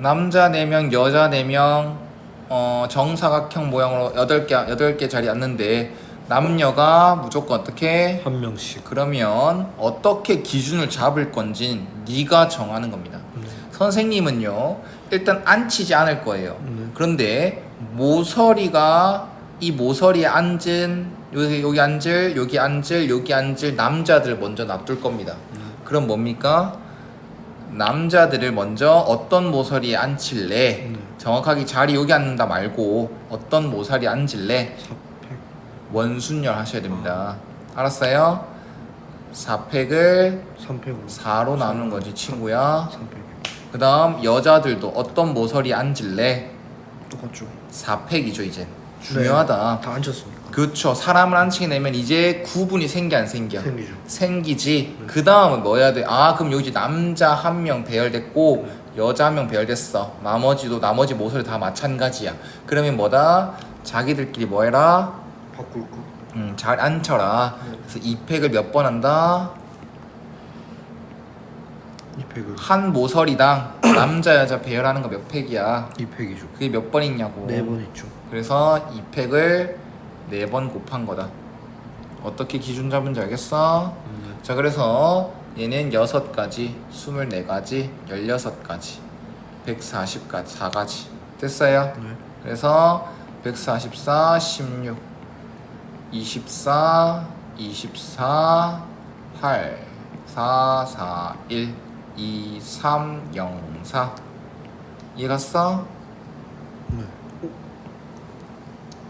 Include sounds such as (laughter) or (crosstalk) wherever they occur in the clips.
남자 4명, 여자 4명, 어, 정사각형 모양으로 8개, 8개 자리 앉는데 남녀가 무조건 어떻게? 한 명씩. 그러면 어떻게 기준을 잡을 건지 네가 정하는 겁니다. 네. 선생님은요 일단 앉히지 않을 거예요. 네. 그런데 모서리가 이 모서리에 앉은 여기 여기 앉을 여기 앉을 여기 앉을 남자들 먼저 놔둘 겁니다. 그럼 뭡니까? 남자들을 먼저 어떤 모서리에 앉힐래? 네. 정확하게 자리 여기 앉는다 말고 어떤 모서리 앉을래? 사팩. 원순열 하셔야 됩니다. 알았어요? 4팩을 3팩으로. 4로 나누는 거지 친구야. 3팩. 그 다음 여자들도 어떤 모서리 앉을래? 똑같죠. 4팩이죠 이제 중요하다. 다 앉혔습니까? 그쵸 사람을 앉히게 되면 이제 구분이 생겨 안 생겨? 생기죠. 생기지. 그 다음은 뭐 해야 돼 아 그럼 여기 남자 한 명 배열됐고 여자 한 명 배열됐어. 나머지도 나머지 모서리 다 마찬가지야. 그러면 뭐다? 자기들끼리 뭐 해라? 바꿀 거. 음, 잘 앉혀라. 그래서 2팩을 몇 번 한다 이 팩을. 한 모서리당 (clears throat) 남자 여자 배열하는 거 몇 팩이야 이 팩이죠. 그게 몇 번 있냐고 네번 했죠. 그래서 2팩을 4번 곱한 거다. 어떻게 기준 잡은지 알겠어? 네. 자, 그래서 얘는 6가지, 24가지, 16가지, 140가지, 4가지. 됐어요? 네. 그래서 144, 16, 24, 24, 8, 4, 4, 1, 2, 3, 0, 4. 이해 갔어? 네.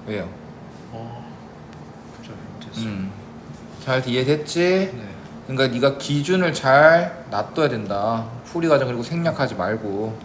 왜요? 어. 자, 됐어. 음. 잘 이해됐지? 네. 그러니까 네가 기준을 잘 놔둬야 된다. 풀이 과정 그리고 생략하지 말고.